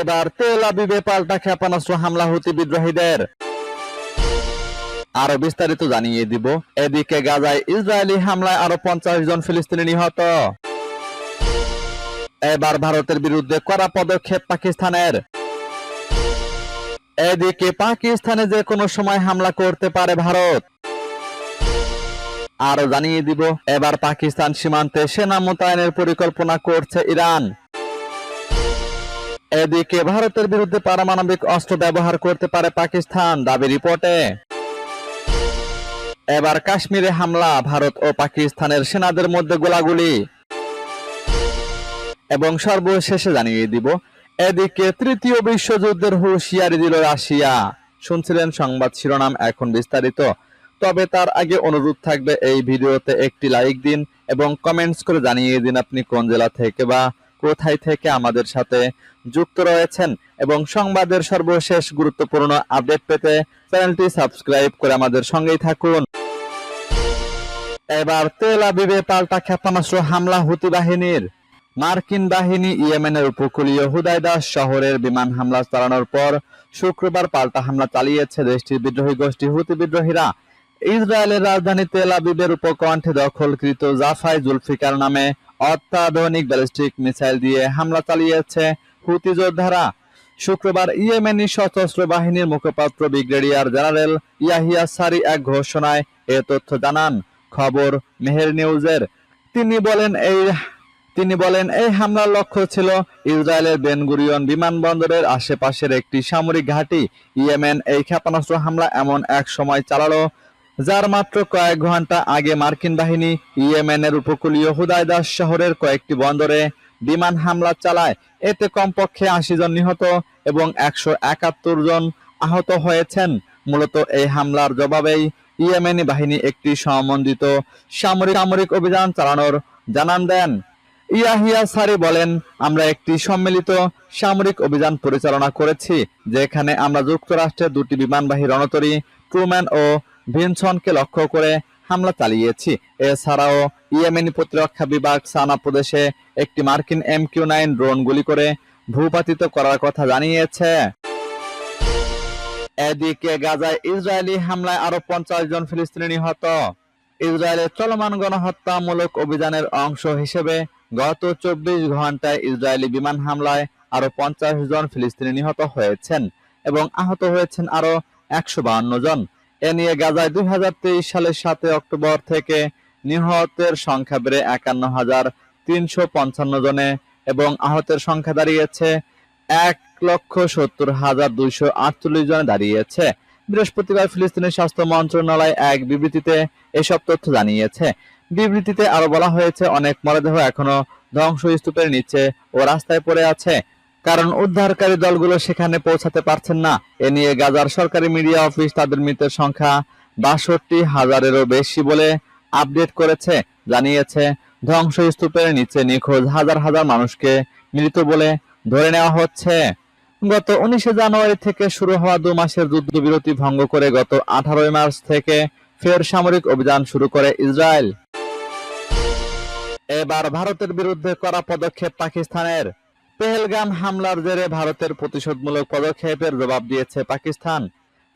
এবার তেল আবিবে পাল্টা ক্ষেপণাস্ত্র হামলা হুতি বিদ্রোহীদের। আরও বিস্তারিত জানিয়ে দিব। এদিকে গাজায় ইসরায়েলি হামলায় আরও পঞ্চাশ জন ফিলিস্তিনি নিহত। এবার ভারতের বিরুদ্ধে কড়া পদক্ষেপ পাকিস্তানের। এদিকে পাকিস্তানে যে কোনো সময় হামলা করতে পারে ভারত। আরও জানিয়ে দিব, এবার পাকিস্তান সীমান্তে সেনা মোতায়েনের পরিকল্পনা করছে ইরান। এদিকে ভারতের বিরুদ্ধে পারমাণবিক অস্ত্র ব্যবহার করতে পারে পাকিস্তান, দাবি রিপোর্টে। এবার কাশ্মীরে হামলা, ভারত ও পাকিস্তানের সেনাদের মধ্যে গোলাগুলি। এবং সর্বশেষে জানিয়ে দিব, এদিকে তৃতীয় বিশ্বযুদ্ধের হুঁশিয়ারি দিল রাশিয়া। শুনছিলেন সংবাদ শিরোনাম এখন বিস্তারিত। তবে তার আগে অনুরোধ থাকবে এই ভিডিওতে একটি লাইক দিন এবং কমেন্টস করে জানিয়ে দিন আপনি কোন জেলা থেকে বা কোথায় থেকে আমাদের সাথে যুক্ত রয়েছেন এবং সংবাদের সর্বশেষ গুরুত্বপূর্ণ আপডেট পেতে চ্যানেলটি সাবস্ক্রাইব করে আমাদের সঙ্গেই থাকুন। এবার তেল আবিবে পাল্টা ক্ষেপণাস্ত্র হামলা হুতি বাহিনীর। মার্কিন বাহিনী ইয়েমেনের উপকূলীয় হুদাইদা শহরের বিমান হামলা চালানোর পর শুক্রবার পাল্টা হামলা চালিয়েছে দেশটির বিদ্রোহী গোষ্ঠী হুতি বিদ্রোহীরা। ইসরায়েলের রাজধানী তেল আবিবের উপকণ্ঠে দখলকৃত জাফাই জুলফিকার নামে অত্যাধুনিক ব্যালিস্টিক মিসাইল দিয়ে হামলা চালিয়েছে হুতি যোদ্ধারা শুক্রবার ইয়েমেনি সশস্ত্র বাহিনীর মুখপাত্র ব্রিগেডিয়ার জেনারেল ইয়াহিয়া সারি এক ঘোষণায় এ তথ্য জানান। খবর মেহের নিউজের। তিনি বলেন, এই তিনি বলেন, এই হামলার লক্ষ্য ছিল ইসরায়েলের বেনগুরিয়ন বিমানবন্দরের আশেপাশের একটি সামরিক ঘাঁটি ইয়েমেন এই ক্ষেপণাস্ত্র হামলা এমন এক সময় চালালো, যার মাত্র কয়েক ঘণ্টা আগে মার্কিন বাহিনী ইয়েমেনের উপকূলীয় হুদাইদাস শহরের কয়েকটি বন্দরে বিমান হামলা চালায়। এতে কমপক্ষে আশি জন নিহত এবং একশো একাত্তর জন আহত হয়েছেন। মূলত এই হামলার জবাবেই ইয়েমেনি বাহিনী একটি সমন্বিত সামরিক সামরিক অভিযান চালানোর জানান দেন। ইয়াহিয়া সারি বলেন, আমরা একটি সম্মিলিত সামরিক অভিযান পরিচালনা করেছি, যেখানে আমরা যুক্তরাষ্ট্রের দুটি বিমানবাহী রণতরী ট্রুম্যান ও ভিনসনকে লক্ষ্য করে হামলা চালিয়েছি। এছাড়াও ইয়েমেনি প্রতিরক্ষা বিভাগ সানা প্রদেশে একটি মার্কিন এম কিউ নাইন ড্রোন গুলি করে ভূপাতিত করার কথা জানিয়েছে। এদিকে গাজায় ইসরায়েলি হামলায় আরও পঞ্চাশ জন ফিলিস্তিনি নিহত। ইসরায়েলের চলমান গণহত্যামূলক অভিযানের অংশ হিসেবে গত চব্বিশ ঘন্টায় ইসরায়েলি বিমান হামলায় আরও পঞ্চাশ জন ফিলিস্তিনি নিহত হয়েছেন এবং আহত হয়েছেন আরও একশো জন। এ নিয়ে গাজায় দুই হাজার তেইশ সালের সাতে অক্টোবর থেকে নিহতের সংখ্যা বেড়ে একান্ন হাজার তিনশো পঞ্চান্ন জনে এবং আহতের সংখ্যা দাঁড়িয়েছে এক লক্ষ সত্তর হাজার দুইশো আটচল্লিশ জনে দাঁড়িয়েছে। বৃহস্পতিবার ফিলিস্তিনের স্বাস্থ্য মন্ত্রণালয় এক বিবৃতিতে এসব তথ্য জানিয়েছে। বিবৃতিতে আরও বলা হয়েছে, অনেক মরদেহ এখনও ধ্বংসস্তূপের নিচে ও রাস্তায় পড়ে আছে। কারণ উদ্ধারকারী দলগুলো সেখানে পৌঁছাতে পারছেন না। এ নিয়ে গাজার সরকারি মিডিয়া অফিস তাদের মৃতের সংখ্যা বাষট্টি হাজারেরও বেশি বলে আপডেট করেছে, জানিয়েছে ধ্বংসস্তূপের নিচে নিখোঁজ হাজার হাজার মানুষকে মৃত বলে ধরে নেওয়া হচ্ছে। গত উনিশে জানুয়ারি থেকে শুরু হওয়া দু মাসের যুদ্ধবিরতি ভঙ্গ করে গত আঠারোই মার্চ থেকে ফের সামরিক অভিযান শুরু করে ইসরায়েল। এবার ভারতের বিরুদ্ধে করা পদক্ষেপ পাকিস্তানের। পেহেলগাম হামলার জেরে ভারতের প্রতিশোধমূলক পদক্ষেপের জবাব দিয়েছে পাকিস্তান।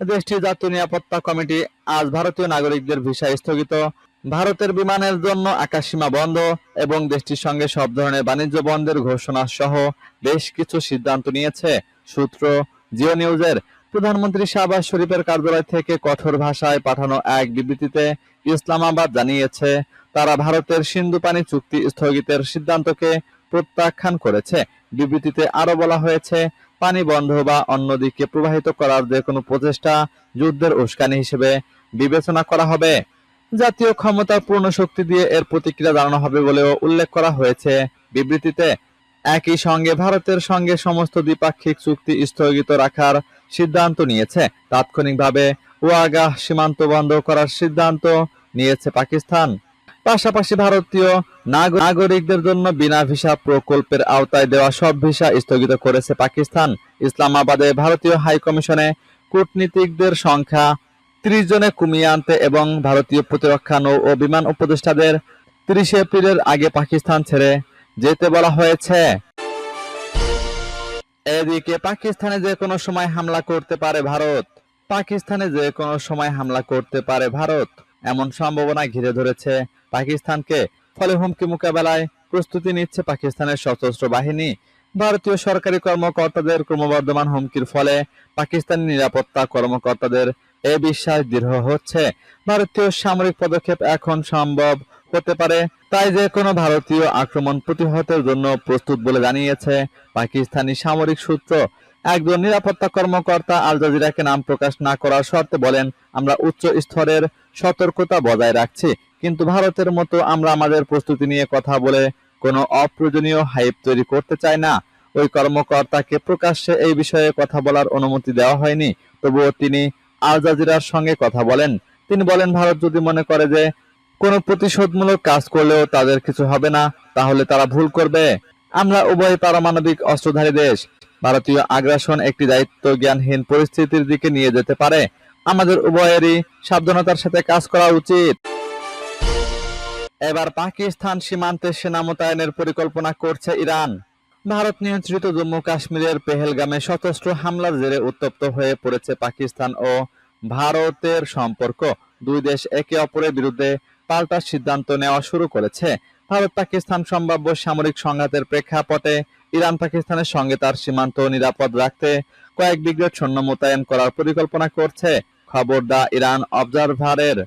দেশটির জাতীয় নিরাপত্তা কমিটি আজ ভারতীয় নাগরিকদের ভিসা স্থগিত। ভারতের বিমানের জন্য আকাশসীমা বন্ধ এবং দেশটির সঙ্গে সব ধরনের বাণিজ্য বন্ধের ঘোষণা সহ বেশ কিছু সিদ্ধান্ত নিয়েছে সূত্র জিও নিউজের। প্রধানমন্ত্রী শাহবাজ শরীফের কার্যালয় থেকে কঠোর ভাষায় পাঠানো এক বিবৃতিতে ইসলামাবাদ জানিয়েছে, তারা ভারতের সিন্ধু পানি চুক্তি স্থগিতের সিদ্ধান্তকে প্রত্যাখ্যান করেছে। বিবৃতিতে আরও বলা হয়েছে, পানি বন্ধ বা অন্যদিকে প্রবাহিত করার যে কোনো প্রচেষ্টা যুদ্ধের উস্কানি হিসেবে বিবেচনা করা হবে। জাতীয় ক্ষমতার পূর্ণ শক্তি দিয়ে এর প্রতিক্রিয়া জানানো হবে বলেও উল্লেখ করা হয়েছে বিবৃতিতে। একই সঙ্গে ভারতের সঙ্গে সমস্ত দ্বিপাক্ষিক চুক্তি স্থগিত রাখার সিদ্ধান্ত নিয়েছে। তাৎক্ষণিকভাবে ওয়াগা সীমান্ত বন্ধ করার সিদ্ধান্ত নিয়েছে পাকিস্তান। পাশাপাশি ভারতীয় নাগরিকদের জন্য বিনা ভিসা প্রকল্পের আওতায় দেওয়া সব ভিসা স্থগিত করেছে পাকিস্তান। ইসলামাবাদে ভারতীয় হাই কমিশনে কূটনীতিকদের সংখ্যা ত্রিশ জনে কমিয়ে আনতে এবং ভারতীয় প্রতিরক্ষা নৌ ও বিমান উপদেষ্টাদের তিরিশে এপ্রিলের আগে পাকিস্তান ছেড়ে যেতে বলা হয়েছে। এদিকে পাকিস্তানে যে কোনো সময় হামলা করতে পারে ভারত। পাকিস্তানে যে কোনো সময় হামলা করতে পারে ভারত। এমন সম্ভাবনা ঘিরে ধরেছে পাকিস্তানকে ফলে হুমকি মোকাবেলায় প্রস্তুতি নিচ্ছে পাকিস্তানের সশস্ত্র বাহিনী। ভারতীয় সরকারি কর্মকর্তাদের ক্রমবর্ধমান হুমকির ফলে পাকিস্তানি নিরাপত্তা কর্মকর্তাদের এ বিশ্বাস দৃঢ় হচ্ছে। ভারতীয় সামরিক পদক্ষেপ এখন সম্ভব হতে পারে, তাই যে কোনো ভারতীয় আক্রমণ প্রতিহতের জন্য প্রস্তুত বলে জানিয়েছে পাকিস্তানি সামরিক সূত্র। একজন নিরাপত্তা কর্মকর্তা আল জাজিরাকে নাম প্রকাশ না করার শর্তে বলেন, আমরা উচ্চ স্তরের সতর্কতা বজায় রাখছি। কিন্তু ভারতের মতো আমরা আমাদের প্রস্তুতি নিয়ে কথা বলে কোনো অপ্রয়োজনীয় হাইপ তৈরি করতে চাই না। ওই কর্মকর্তাকে প্রকাশ্যে এই বিষয়ে কথা বলার অনুমতি দেওয়া হয়নি। তবুও তিনি আল জাজিরার সঙ্গে কথা বলেন। তিনি বলেন, ভারত যদি মনে করে যে কোনো প্রতিশোধমূলক কাজ করলেও তাদের কিছু হবে না, তাহলে তারা ভুল করবে। আমরা উভয় পারমাণবিক অস্ত্রধারী দেশ। ভারতীয় আগ্রাসন একটি দায়িত্ব জ্ঞানহীন পরিস্থিতির দিকে নিয়ে যেতে পারে। আমাদের উভয়েরই সাবধানতার সাথে কাজ করা উচিত। এবার পাকিস্তান সীমান্তে সেনা মোতায়েনের পরিকল্পনা করছে ইরান। ভারত নিয়ন্ত্রিত জম্মু কাশ্মীরের পেহেলগামে সশস্ত্র হামলার জেরে উত্তপ্ত হয়ে পড়েছে পাকিস্তান ও ভারতের সম্পর্ক। দুই দেশ একে অপরের বিরুদ্ধে পাল্টা সিদ্ধান্ত নেওয়া শুরু করেছে। ভারত পাকিস্তান সম্ভাব্য সামরিক সংঘাতের প্রেক্ষাপটে ইরান পাকিস্তানের সঙ্গে তার সীমান্ত নিরাপদ রাখতে কয়েক ব্রিগেড সৈন্য মোতায়েন করার পরিকল্পনা করছে। খবর দা ইরান অবজারভারের।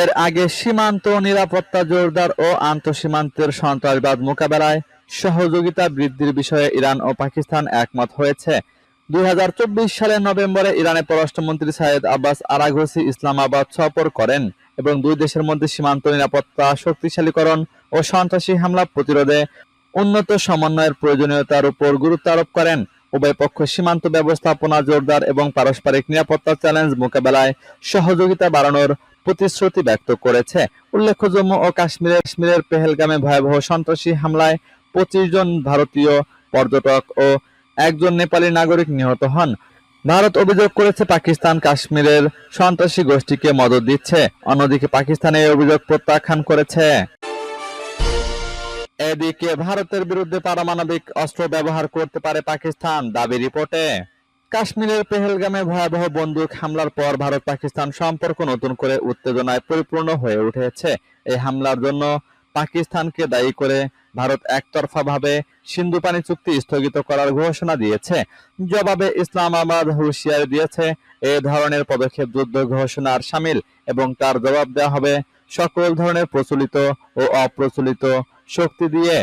এর আগে সীমান্ত নিরাপত্তা জোরদার ও আন্তঃসীমান্তের সন্ত্রাসবাদ মোকাবেলায় সহযোগিতা বৃদ্ধির বিষয়ে ইরান ও পাকিস্তান একমত হয়েছে। দুই সালের নভেম্বরে ইরানের পররাষ্ট্রমন্ত্রী সাইদ আব্বাস আরাঘসি ইসলামাবাদ সফর করেন এবং দুই দেশের মধ্যে সীমান্ত নিরাপত্তা, শক্তিশালীকরণ ও সন্ত্রাসী হামলা প্রতিরোধে উন্নত সমন্বয়ের প্রয়োজনীয়তার উপর গুরুত্ব আরোপ করেন। উভয় পক্ষ সীমান্ত ব্যবস্থাপনা জোরদার এবং পারস্পরিক নিরাপত্তা চ্যালেঞ্জ মোকাবেলায় সহযোগিতা বাড়ানোর প্রতিশ্রুতি ব্যক্ত করেছে। উল্লেখ্য, জম্মু ও কাশ্মীরের কাশ্মীরের পেহেলগামে ভয়াবহ সন্ত্রাসী হামলায় পঁচিশ জন ভারতীয় পর্যটক ও একজন নেপালি নাগরিক নিহত হন। ভারত অভিযোগ করেছে, পাকিস্তান কাশ্মীরের সন্ত্রাসী গোষ্ঠীকে মদত দিচ্ছে। অন্যদিকে পাকিস্তান এই অভিযোগ প্রত্যাখ্যান করেছে। এদিকে ভারতের বিরুদ্ধে পারমাণবিক অস্ত্র ব্যবহার করতে পারে পাকিস্তান, দাবি রিপোর্টে। কাশ্মীরের পেহেলগামে ভয়াবহ বন্দুক হামলার পর ভারত পাকিস্তান সম্পর্ক নতুন করে উত্তেজনায় পরিপূর্ণ হয়ে উঠেছে। এই হামলার জন্য পাকিস্তানকে দায়ী করে ভারত একতরফাভাবে সিন্ধু পানি চুক্তি স্থগিত করার ঘোষণা দিয়েছে। জবাবে ইসলামাবাদ হুঁশিয়ারি দিয়েছে, এ ধরনের পদক্ষেপ যুদ্ধ ঘোষণার সামিল এবং তার জবাব দেওয়া হবে সকল ধরনের প্রচলিত ও অপ্রচলিত শক্তি দিয়ে।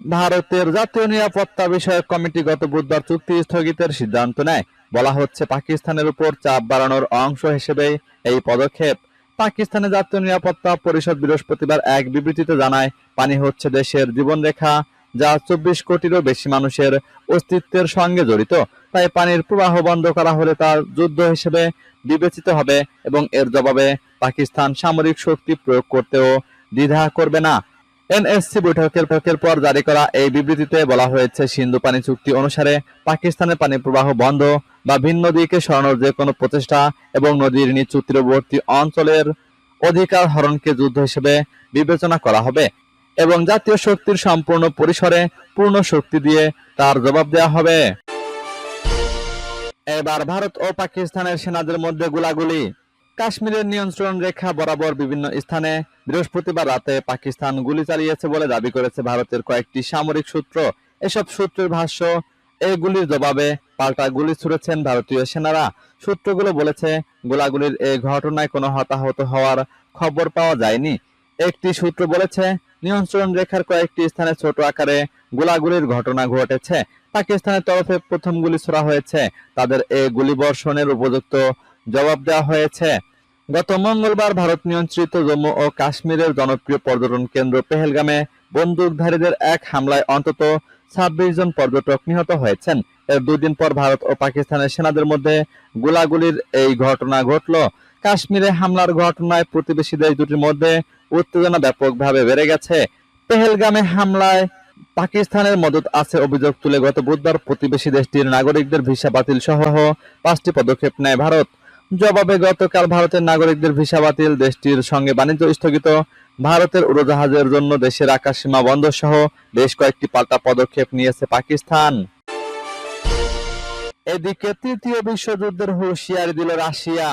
ভারতের জাতীয় নিরাপত্তা বিষয়ক কমিটি গত বুধবার চুক্তি স্থগিতের সিদ্ধান্ত নেয়। বলা হচ্ছে, পাকিস্তানের উপর চাপ বাড়ানোর অংশ হিসেবে এই পদক্ষেপ। পাকিস্তানের জাতীয় নিরাপত্তা পরিষদ বৃহস্পতিবার এক বিবৃতিতে জানায়, পানি হচ্ছে দেশের জীবনরেখা, যা চব্বিশ কোটিরও বেশি মানুষের অস্তিত্বের সঙ্গে জড়িত। তাই পানির প্রবাহ বন্ধ করা হলে তার যুদ্ধ হিসেবে বিবেচিত হবে এবং এর জবাবে পাকিস্তান সামরিক শক্তি প্রয়োগ করতেও দ্বিধা করবে না। এনএসসি বৈঠকের বৈঠকের পর জারি করা এই বিবৃতিতে বলা হয়েছে, সিন্ধু পানি চুক্তি অনুসারে পাকিস্তানের পানি প্রবাহ বন্ধ বা ভিন্ন দিকে সরানোর যে কোনো প্রচেষ্টা এবং নদীর নিচু তীরবর্তী অঞ্চলের অধিকার হরণকে যুদ্ধ হিসেবে বিবেচনা করা হবে এবং জাতীয় শক্তির সম্পূর্ণ পরিসরে পূর্ণ শক্তি দিয়ে তার জবাব দেওয়া হবে। এবার ভারত ও পাকিস্তানের সেনাদের মধ্যে গোলাগুলি। কাশ্মীরের নিয়ন্ত্রণ রেখা বরাবর বিভিন্ন স্থানে বৃহস্পতিবার রাতে পাকিস্তান গুলি চালিয়েছে বলে দাবি করেছে ভারতের কয়েকটি সামরিক সূত্র। এসব সূত্রের ভাষ্য এই গুলির জবাবে পাল্টা গুলি ছুড়েছেন ভারতীয় সেনারা। সূত্রগুলো বলেছে, গোলাগুলির এই ঘটনায় কোনো হতাহত হওয়ার খবর পাওয়া যায়নি। একটি সূত্র বলেছে, নিয়ন্ত্রণ রেখার কয়েকটি স্থানে ছোট আকারে গোলাগুলির ঘটনা ঘটেছে। পাকিস্তানের তরফে প্রথম গুলি ছোড়া হয়েছে। তাদের এই গুলিবর্ষণের উপযুক্ত জবাব দেওয়া হয়েছে। গত মঙ্গলবার ভারত নিয়ন্ত্রিত জম্মু ও কাশ্মীরের জনপ্রিয় পর্যটন কেন্দ্র পেহেলগামে বন্দুকধারীদের এক হামলায় অন্তত ছাব্বিশ জন পর্যটক নিহত হয়েছেন। এর দুদিন পর ভারত ও পাকিস্তানের সেনাদের মধ্যে গোলাগুলির এই ঘটনা ঘটল। কাশ্মীরে হামলার ঘটনায় প্রতিবেশী দেশ দুটির মধ্যে উত্তেজনা ব্যাপকভাবে বেড়ে গেছে। পেহেলগামে হামলায় পাকিস্তানের মদত আছে অভিযোগ তুলে গত বুধবার প্রতিবেশী দেশটির নাগরিকদের ভিসা বাতিল সহ পাঁচটি পদক্ষেপ নেয় ভারত। জবাবে গতকাল ভারতের নাগরিকদের ভিসা বাতিল, দেশটির সঙ্গে বাণিজ্য স্থগিত, ভারতের উড়োজাহাজের জন্য দেশের আকাশ সীমা বন্ধ সহ বেশ কয়েকটি পাল্টা পদক্ষেপ নিয়েছে পাকিস্তান। এদিকে তৃতীয় বিশ্বযুদ্ধের হুঁশিয়ারি দিল রাশিয়া।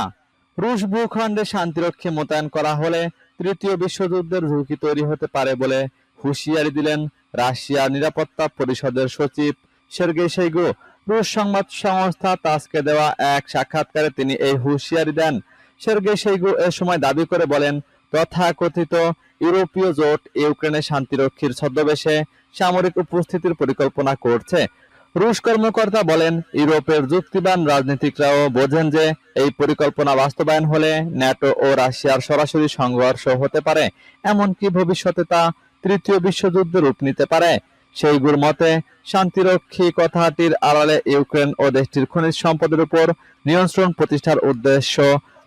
রুশ ভূখণ্ডে শান্তিরক্ষী মোতায়েন করা হলে তৃতীয় বিশ্বযুদ্ধের ঝুঁকি তৈরি হতে পারে বলে হুঁশিয়ারি দিলেন রাশিয়ার নিরাপত্তা পরিষদের সচিব সের্গেই শৈগু রুশ সংবাদ সংস্থা তাসকে দেওয়া এক সাক্ষাৎকারে তিনি এই হুঁশিয়ারি দেন। সের্গেই শৈগু এ সময় দাবি করে বলেন, তথাকথিত ইউরোপীয় জোট ইউক্রেনে শান্তিরক্ষীর ছদ্মবেশে সামরিক উপস্থিতির পরিকল্পনা করছে। রুশ কর্মকর্তা বলেন, ইউরোপের যুক্তিবান রাজনীতিকরাও বোঝেন যে এই পরিকল্পনা বাস্তবায়ন হলে ন্যাটো ও রাশিয়ার সরাসরি সংঘর্ষ হতে পারে। এমনকি ভবিষ্যতে তা তৃতীয় বিশ্বযুদ্ধে রূপ নিতে পারে। সেইগুর মতে শান্তিরক্ষী কথাটির আড়ালে ইউক্রেন ও দেশটির খনিজ সম্পদের উপর নিয়ন্ত্রণ প্রতিষ্ঠার উদ্দেশ্য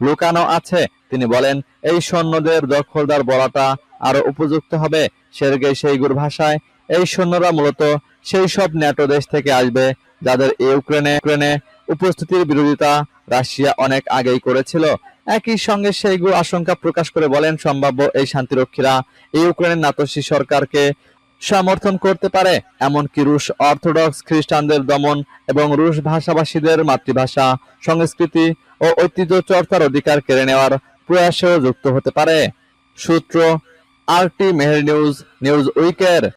লুকানো আছে। তিনি বলেন, এই সৈন্যদের দখলদার বলাটা আরও উপযুক্ত হবে। সের্গেই সেইগুর ভাষায় এই সৈন্যরা মূলত সেই সব ন্যাটো দেশ থেকে আসবে যাদের ইউক্রেনে ইউক্রেনে উপস্থিতির বিরোধিতা রাশিয়া অনেক আগেই করেছিল। একই সঙ্গে সেইগু আশঙ্কা প্রকাশ করে বলেন, সম্ভাব্য এই শান্তিরক্ষীরা ইউক্রেনের নাতসী সরকারকে সমর্থন করতে পারে, এমনকি রুশ অর্থোডক্স খ্রিস্টানদের দমন এবং রুশ ভাষাভাষীদের মাতৃভাষা, সংস্কৃতি ও ঐতিহ্য চর্চার অধিকার কেড়ে নেওয়ার প্রয়াসেও যুক্ত হতে পারে। সূত্র, আরটি মেহের নিউজ নিউজ উইকের।